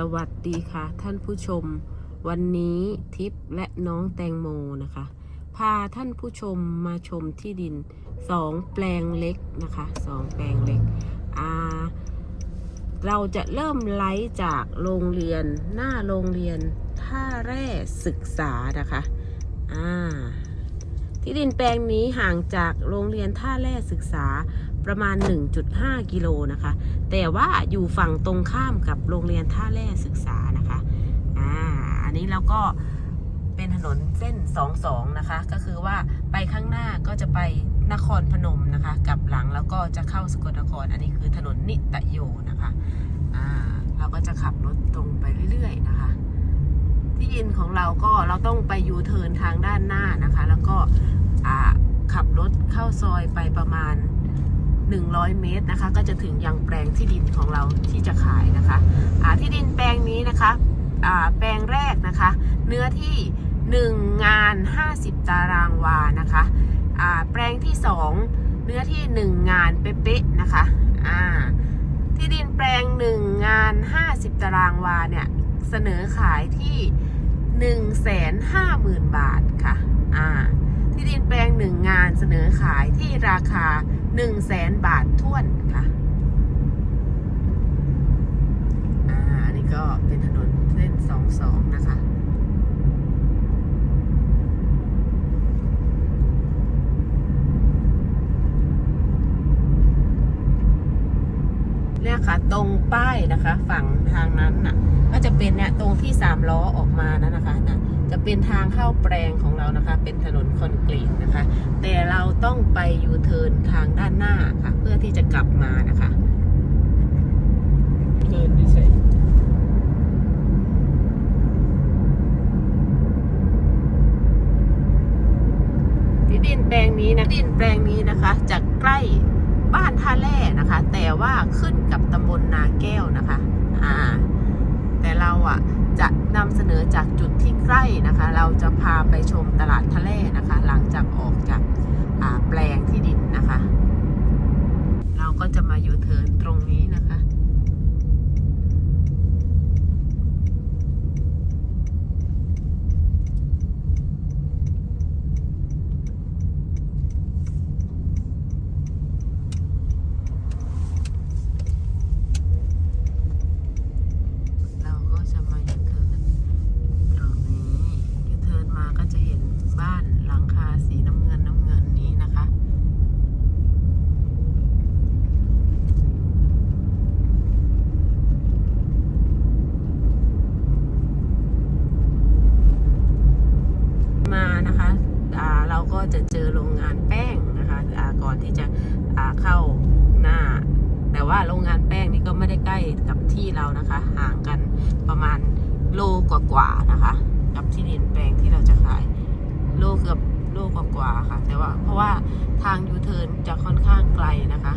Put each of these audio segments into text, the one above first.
สวัสดีค่ะ ท่านผู้ชม วันนี้ทิพย์และน้องแตงโมนะคะ พาท่านผู้ชมมาชมที่ดินสองแปลงเล็กนะคะสองแปลงเล็กอ่าเราจะเริ่มไลฟ์จากโรงเรียนหน้าโรงเรียนท่าแร่ศึกษานะคะอ่าที่ดินแปลงนี้ห่างจากโรงเรียนท่าแร่ศึกษา ประมาณ 1.5 กิโลนะคะ แต่ว่าอยู่ฝั่งตรงข้ามกับโรงเรียนท่าแร่ศึกษานะคะอ่าอันนี้เราก็เป็นถนนเส้น 22 นะคะ ก็คือว่าไปข้างหน้าก็จะไปนครพนมนะคะกลับหลังแล้วก็จะเข้าสกลนคร อันนี้คือถนนนิตโยนะคะอ่าเราก็จะขับรถตรงไปเรื่อยๆนะคะ ที่ยินของเราก็เราต้องไปยูเทิร์นทางด้านหน้านะคะ แล้วก็อ่าขับรถเข้าซอยไปประมาณ 100 เมตรนะคะ ก็จะถึงยังแปลงที่ดินของเราที่จะขายนะคะอ่าที่ดินแปลงนี้นะคะอ่าแปลงแรกนะคะ เนื้อที่ 1 งาน 50 ตารางวานะคะอ่าแปลงที่ 2 เนื้อที่ 1 งานเป๊ะๆนะคะอ่าที่ดินแปลง 1 งาน 50 ตารางวาเนี่ยเสนอขายที่ 150,000 บาทค่ะอ่าที่ดินแปลงหนึ่งงานเสนอขายที่ราคา 1 0 0 0 0แสนบาทท่วนค่ะ อ่า อันนี้ก็เป็นถนนเส้นสองสองนะคะ เคะ ตรงป้ายนะคะ ฝั่งทางนั้นน่ะ ก็จะเป็นเนี่ยตรงที่สามล้อออกมานะนะคะนะจะเป็นทางเข้าแปลงของเรานะคะ เป็นถนนคอนกรีตนะคะ แต่เราต้องไปยูเทิร์นทางด้านหน้าค่ะ เพื่อที่จะกลับมานะคะเดินไม่ใช่ที่ดินแปลงนี้นะดินแปลงนี้นะคะจะใกล้ บ้านท่าแร่นะคะ แต่ว่าขึ้นกับตำบลนาแก้วนะคะอ่าแต่เราอะจะนำเสนอจากจุดที่ใกล้นะคะ เราจะพาไปชมตลาดทะเลนะคะ หลังจากออกจากอ่าแปลงที่ดินนะคะ เราก็จะมาอยู่เทินตรงนี้นะคะ เราก็จะมายูเทิร์นตรงนี้ยูเทิร์นมาก็จะเห็นบ้านหลังคาสีน้ำเงินน้ำเงินนี้นะคะ มานะคะอ่าเราก็จะเจอโรงงานแป้งนะคะอ่าก่อนที่จะอ่าเข้าหน้า แต่ว่าโรงงานแป้งนี่ก็ไม่ได้ใกล้กับที่เรานะคะ ห่างกันประมาณโล กว่าๆนะคะ กับที่ดินแปลงที่เราจะขาย โลเกือบโลกว่าๆค่ะ แต่ว่าเพราะว่าทางยูเทิร์นจะค่อนข้างไกลนะคะ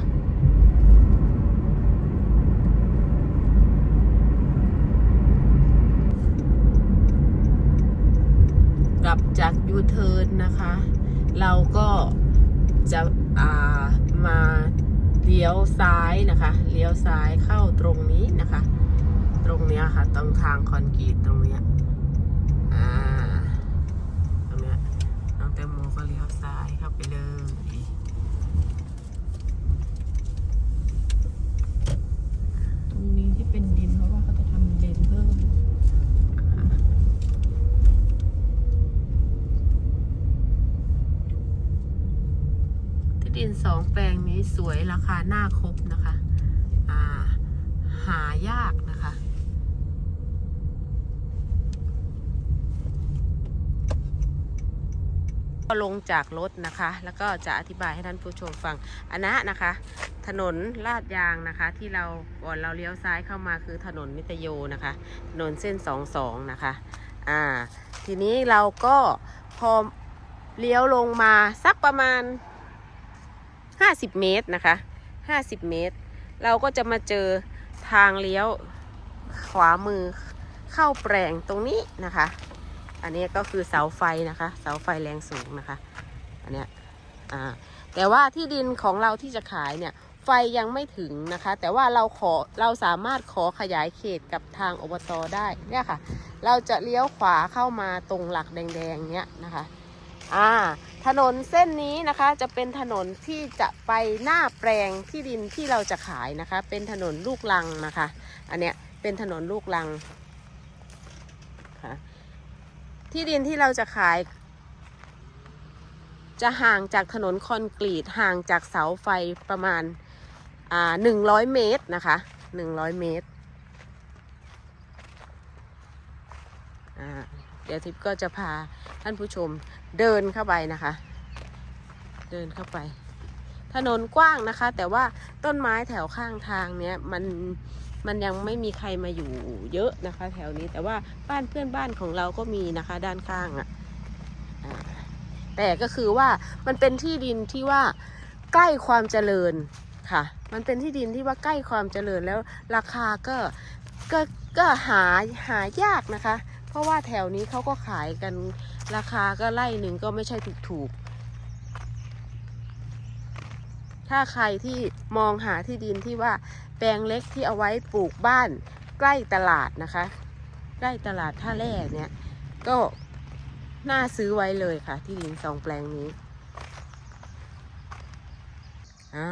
กลับจากยูเทิร์นนะคะ เราก็จะามาเลี้ยวซ้ายนะคะ เลี้ยวซ้ายเข้าตรงนี้นะคะ ตรงเนี้ยค่ะ ตรงทางคอนกรีตตรงเนี้ยอ่าตรงเนี้ยน้องแตงโมก็เลี้ยวซ้ายเข้าไปเลยตรงนี้ที่เป็นดินเพราะว่าเขาจะทำเลนเพิ่มที่ดินสองแปลงนี้สวยราคาหน้าครบนะคะ อ่า หายากนะคะ ก็ ลงจากรถนะคะ แล้วก็จะอธิบายให้ท่านผู้ชมฟังอันนะนะคะ ถนนลาดยางนะคะ ที่เราก่อนเราเลี้ยวซ้ายเข้ามาคือถนนมิตรโยนะคะ ถนนเส้นสองสองนะคะอ่าทีนี้เราก็พอเลี้ยวลงมาสักประมาณ 50 เมตรนะคะ 50 เมตร เราก็จะมาเจอทางเลี้ยวขวามือเข้าแปลงตรงนี้นะคะ อันนี้ก็คือเสาไฟนะคะ เสาไฟแรงสูงนะคะ อันเนี้ยอ่าแต่ว่าที่ดินของเราที่จะขายเนี่ยไฟยังไม่ถึงนะคะ แต่ว่าเราขอเราสามารถขอขยายเขตกับทางอบตได้เนี่ยค่ะ เราจะเลี้ยวขวาเข้ามาตรงหลักแดงๆเนี้ยนะคะอ่าถนนเส้นนี้นะคะจะเป็นถนนที่จะไปหน้าแปลงที่ดินที่เราจะขายนะคะ เป็นถนนลูกลังนะคะ อันเนี้ยเป็นถนนลูกลังค่ะ ที่ดินที่เราจะขาย จะห่างจากถนนคอนกรีตห่างจากเสาไฟประมาณหนึ่งร้อยเมตรนะคะหนึ่งร้อยเมตร เดี๋ยวทิพย์ก็จะพาท่านผู้ชมเดินเข้าไปนะคะ เดินเข้าไป ถนนกว้างนะคะ แต่ว่าต้นไม้แถวข้างทางเนี้ยมัน มันยังไม่มีใครมาอยู่เยอะนะคะ แถวนี้แต่ว่าบ้านเพื่อนบ้านของเราก็มีนะคะ ด้านข้างอะ่ะแต่ก็คือว่ามันเป็นที่ดินที่ว่าใกล้ความเจริญค่ะ มันเป็นที่ดินที่ว่าใกล้ความเจริญแล้วราคาก็ก็ก็หาหายากนะคะ เพราะว่าแถวนี้เขาก็ขายกันราคาก็ไล่หนึ่งก็ไม่ใช่ถูกๆ ถ้าใครที่มองหาที่ดินที่ว่าแปลงเล็กที่เอาไว้ปลูกบ้านใกล้ตลาดนะคะ ใกล้ตลาดท่าแร่เนี่ยก็น่าซื้อไว้เลยค่ะ ที่ดินสองแปลงนี้อ่า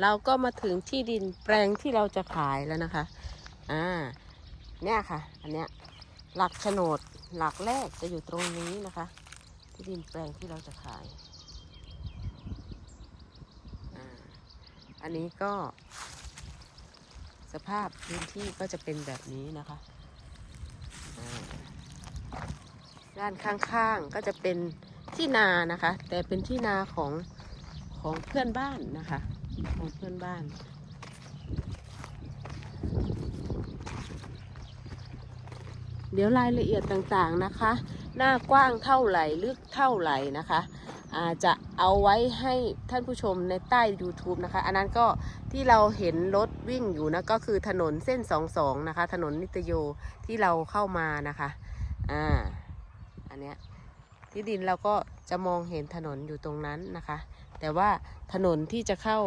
เราก็มาถึงที่ดินแปลงที่เราจะขายแล้วนะคะอ่าเนี่ยค่ะ อันเนี้ยหลักโฉนดหลักแรกจะอยู่ตรงนี้นะคะ ที่ดินแปลงที่เราจะขาย อ่า อันนี้ก็ สภาพพื้นที่ก็จะเป็นแบบนี้นะคะ ด้านข้างๆก็จะเป็นที่นานะคะ แต่เป็นที่นาของของเพื่อนบ้านนะคะ ของเพื่อนบ้านเดี๋ยวรายละเอียดต่างๆนะคะ หน้ากว้างเท่าไหร่ ลึกเท่าไหร่นะคะ จะเอาไว้ให้ท่านผู้ชมในใต้ YouTube นะคะ อันนั้นก็ที่เราเห็นรถวิ่งอยู่นะก็คือถนนเส้น 22 นะคะ ถนนนิตโยที่เราเข้ามานะคะอ่าอันเนี้ยที่ดินเราก็จะมองเห็นถนนอยู่ตรงนั้นนะคะ แต่ว่าถนนที่จะเข้า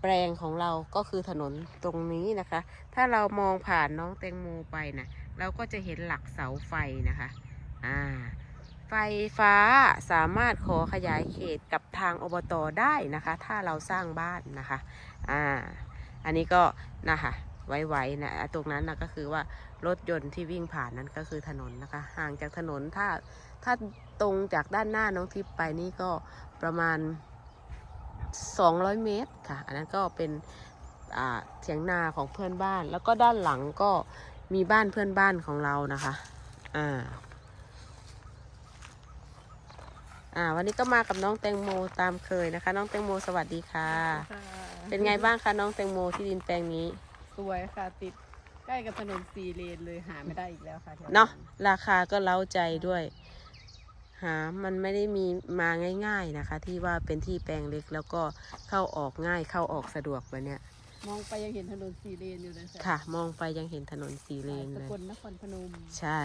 แปลงของเราก็คือถนนตรงนี้นะคะ ถ้าเรามองผ่านน้องแตงโมไปนะเราก็จะเห็นหลักเสาไฟนะคะ อ่า ไฟฟ้าสามารถขอขยายเขตกับทางอบตได้นะคะ ถ้าเราสร้างบ้านนะคะอ่าอันนี้ก็นะคะไว้ๆนะตรงนั้นนะก็คือว่ารถยนต์ที่วิ่งผ่านนั้นก็คือถนนนะคะ ห่างจากถนนถ้าถ้าตรงจากด้านหน้าน้องทิพย์ไปนี่ก็ประมาณ 200 เมตรค่ะ อันนั้นก็เป็นเถียงนาของเพื่อนบ้าน แล้วก็ด้านหลังก็มีบ้านเพื่อนบ้านของเรานะคะอ่า อ่า วันนี้ก็มากับน้องแตงโมตามเคยนะคะ น้องแตงโมสวัสดีค่ะค่ะ เป็นไงบ้างคะน้องแตงโมที่ดินแปลงนี้ สวยค่ะติดใกล้กับถนนสี่เลนเลยหาไม่ได้อีกแล้วค่ะแถวเนาะราคาก็เล้าใจด้วย หา มันไม่ได้มีมาง่าย ๆนะคะ ที่ว่าเป็นที่แปลงเล็กแล้วก็เข้าออกง่ายเข้าออกสะดวกแบบเนี้ยมองไปยังเห็นถนนสี่เลนอยู่เลยค่ะ มองไปยังเห็นถนนสีเลนสเลยกลนครพนม ใช่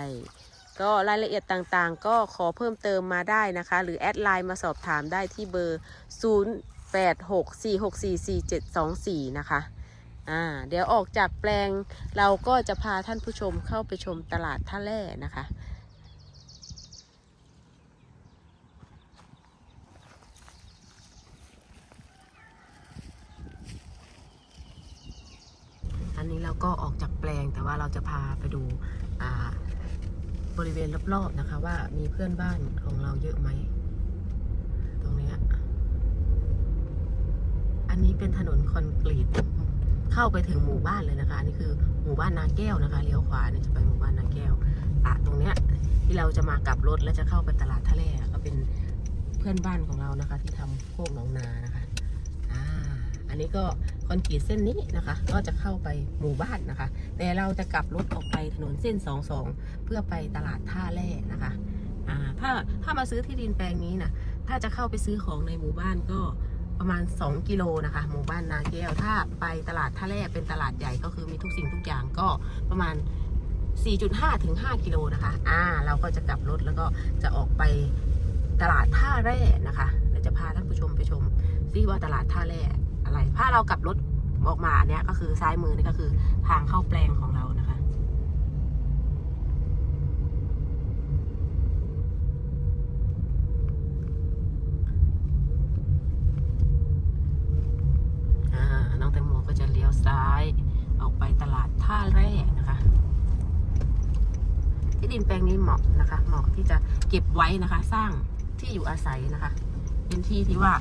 ก็รายละเอียดต่างๆ ก็ขอเพิ่มเติมมาได้นะคะ หรือแอดไลน์มาสอบถามได้ที่เบอร์ 0864644724 นะคะอ่าเดี๋ยวออกจากแปลงเราก็จะพาท่านผู้ชมเข้าไปชมตลาดท่าแร่นะคะอันนี้เราก็ออกจากแปลงแต่ว่าเราจะพาไปดูอ่า บริเวณรอบๆนะคะ ว่ามีเพื่อนบ้านของเราเยอะไหม ตรงเนี้ยอันนี้เป็นถนนคอนกรีต เข้าไปถึงหมู่บ้านเลยนะคะอันนี้คือหมู่บ้านนาแก้วนะคะเลี้ยวขวาเนี่ยจะไปหมู่บ้านนาแก้วอะตรงเนี้ยที่เราจะมากลับรถแล้วจะเข้าไปตลาดทะเลก็เป็นเพื่อนบ้านของเรานะคะ ที่ทำโคกหนองนานะคะ อ่า อันนี้ก็ คอนกรีตเส้นนี้นะคะ ก็จะเข้าไปหมู่บ้านนะคะ แต่เราจะกลับรถออกไปถนนเส้น 22 เพื่อไปตลาดท่าแร่นะคะอ่าถ้าถ้ามาซื้อที่ดินแปลงนี้นะถ้าจะเข้าไปซื้อของในหมู่บ้านก็ประมาณ 2 กิโลนะคะ หมู่บ้านนาแก้วถ้าไปตลาดท่าแร่เป็นตลาดใหญ่ก็คือมีทุกสิ่งทุกอย่างก็ประมาณ 4.5ถึง5กิโลนะคะอ่าเราก็จะกลับรถแล้วก็จะออกไปตลาดท่าแร่นะคะเดี๋ยวจะพาท่านผู้ชมไปชมซิว่าตลาดท่าแร่ อะไร ถ้าเรากลับรถออกมาเนี่ยก็คือซ้ายมือนี่ก็คือทางเข้าแปลงของเรานะคะ น้องแตงโมก็จะเลี้ยวซ้ายออกไปตลาดท่าแร่นะคะ ที่ดินแปลงนี้เหมาะนะคะ เหมาะที่จะเก็บไว้นะคะ สร้างที่อยู่อาศัยนะคะ เป็นที่ที่ว่า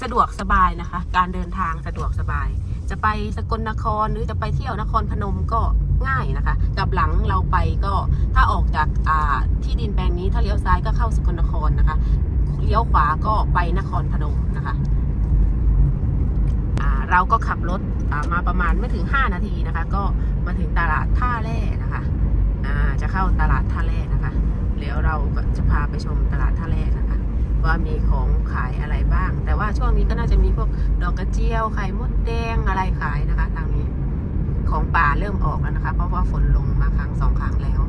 สะดวกสบายนะคะ การเดินทางสะดวกสบาย จะไปสกลนครหรือจะไปเที่ยวนครพนมก็ง่ายนะคะกับหลังเราไปก็ถ้าออกจากาที่ดินแปลงนี้ถ้าเลี้ยวซ้ายก็เข้าสกลนครนะคะเลี้ยวขวาก็ไปนครพนมนะคะเราก็ขับรถมาประมาณไม่ถึง 5 นาทีนะคะ ก็มาถึงตลาดท่าแร่นะคะอ่าจะเข้าตลาดท่าแร่นะคะเดี๋ยวเราก็จะพาไปชมตลาดท่าแร่นะคะ ว่ามีของขายอะไรบ้าง แต่ว่าช่วงนี้ก็น่าจะมีพวกดอกกระเจียวไข่มดแดงอะไรขายนะคะ ทางนี้ ของป่าเริ่มออกแล้วนะคะ เพราะว่าฝนลงมาครั้งสองครั้งแล้ว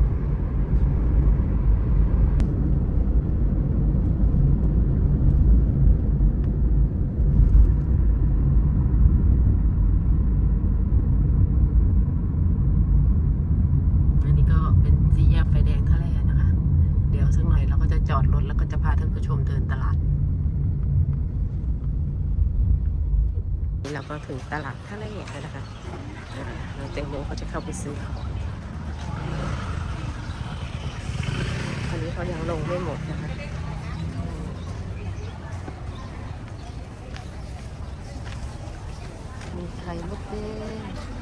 อันนี้ก็เป็นสี่แยกไฟแดงท่าแร่นะคะ เดี๋ยวสักหน่อยเราก็จะจอดรถแล้วก็จะพาท่านผู้ชมเดินตลาดนี่เรา ก็ถึงตลาดท่าแร่แล้วนะคะอ่าน้องแตงโมเขาจะเข้าไปซื้อของอันนี้เขายังลงไม่หมดนะคะมีไข่มดแดง